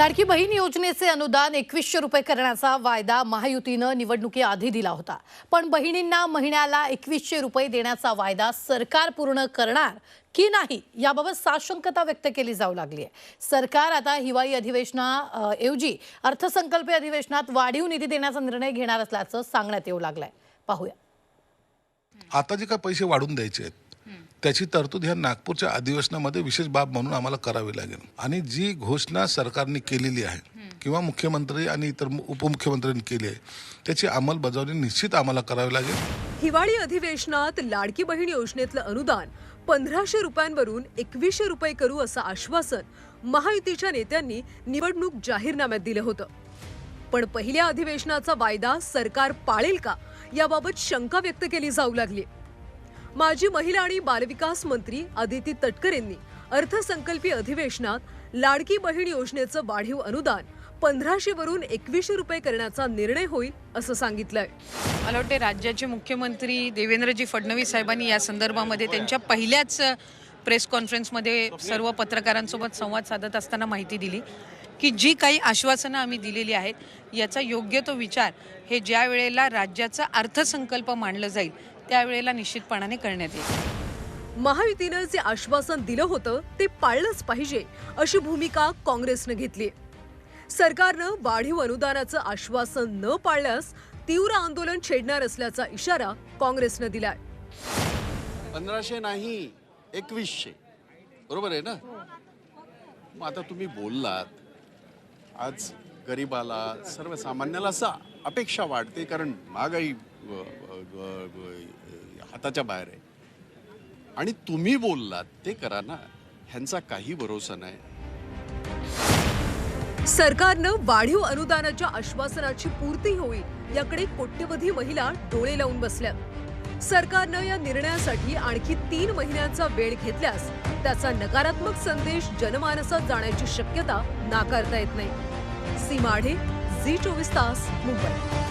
लाडकी बहीण योजनेचे अनुदान एकवीसशे रुपये करण्याचा वायदा महायुतीनं निवडणुकीआधी दिला होता. पण बहिणींना महिन्याला एकवीसशे रुपये देण्याचा वायदा सरकार पूर्ण करणार की नाही याबाबत साशंकता व्यक्त केली जाऊ लागली आहे. सरकार आता हिवाळी अधिवेशनाऐवजी अर्थसंकल्पीय अधिवेशनात वाढीव निधी देण्याचा निर्णय घेणार असल्याचं सांगण्यात येऊ लागलंय. पाहूया. आता जे काय पैसे वाढून द्यायचे आहेत त्याची तरतूद ह्या नागपूरच्या अधिवेशनामध्ये विशेष बाब म्हणून आम्हाला करावी लागेल. आणि जी घोषणा सरकारने केलेली आहे किंवा मुख्यमंत्री आणि इतर उपमुख्यमंत्र्यांनी केली आहे त्याची अंमलबजावणी निश्चित आम्हाला करावी लागेल. हिवाळी अधिवेशनात लाडकी बहीण योजनेतलं अनुदान पंधराशे रुपयांवरून एकवीसशे रुपये करू असं आश्वासन महायुतीच्या नेत्यांनी निवडणूक जाहीरनाम्यात दिलं होतं. पण पहिल्या अधिवेशनाचा वायदा सरकार पाळेल का याबाबत शंका व्यक्त केली जाऊ लागली. माजी महिला आणि बालविकास मंत्री अदिती तटकरेंनी अर्थसंकल्पीय अधिवेशनात लाडकी बहीण योजनेचं वाढीव अनुदान पंधराशे वरून एकवीसशे रुपये करण्याचा निर्णय होईल असं सांगितलंय. मला वाटते राज्याचे मुख्यमंत्री देवेंद्रजी फडणवीस साहेबांनी या संदर्भामध्ये त्यांच्या पहिल्याच प्रेस कॉन्फरन्समध्ये सर्व पत्रकारांसोबत संवाद साधत असताना माहिती दिली. की जी काही आश्वासनं आम्ही दिलेली आहेत याचा योग्य तो विचार हे ज्या वेळेला राज्याचा अर्थसंकल्प मांडलं जाईल त्यावेळेला निश्चितपणाने करण्यात येईल. महायुतीनं जे आश्वासन दिलं होतं ते पाळलंच पाहिजे अशी भूमिका काँग्रेसनं घेतली. सरकारनं वाढीव अनुदानाचं आश्वासन न पाळल्यास तीव्र आंदोलन छेडणार असल्याचा इशारा काँग्रेसनं दिलाय. पंधराशे नाही एकवीसशे. बरोबर आहे ना? मग आता तुम्ही बोललात आज गरीबाला सर्वसामान्याला असा अपेक्षा वाढते कारण महागाई हाताच्या बाहेर आहे. आणि तुम्ही बोललात ते करा ना. ह्यांचा काही भरोसा नाही. सरकारनं वाढीव अनुदानाच्या आश्वासनाची पूर्ती होईल याकडे कोट्यवधी महिला डोळे लावून बसल्यात सरकारनं या निर्णयासाठी आणखी तीन महिन्यांचा वेळ घेतल्यास त्याचा नकारात्मक संदेश जनमानसात जाण्याची शक्यता नाकारता येत नाही. सीमाढे झी चोवीस तास मुंबई.